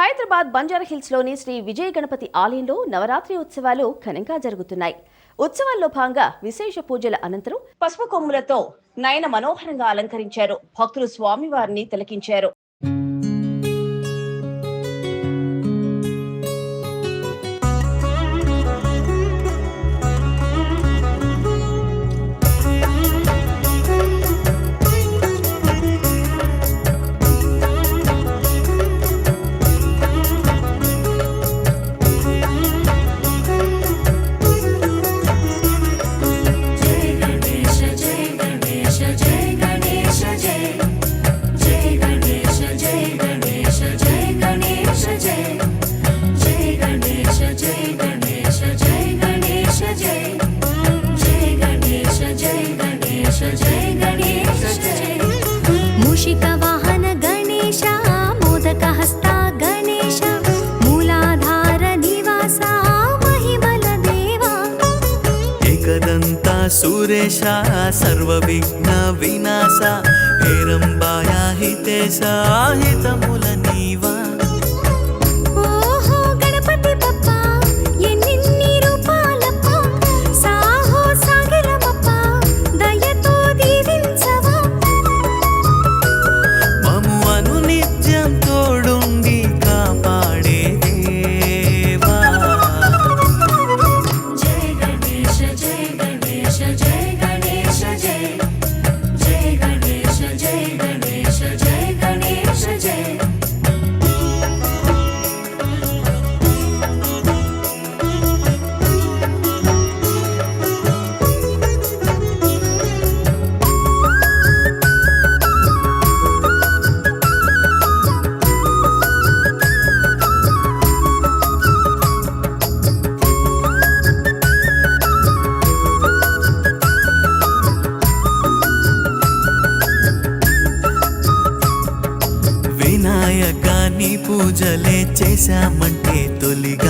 హైదరాబాద్ బంజారాహిల్స్లోని శ్రీ విజయ గణపతి ఆలయంలో నవరాత్రి ఉత్సవాలు ఘనంగా జరుగుతున్నాయి. ఉత్సవాల్లో భాగంగా విశేష పూజల అనంతరం పసుపు కొమ్ములతో నయన మనోహరంగా అలంకరించారు. భక్తులు స్వామివారిని తిలకించారు. सुरेश सर्वविघ्न विनाश हेरम्बाया हिते साहितमुलनीवा వినాయకాన్ని పూజలే చేశామంటే తొలిగా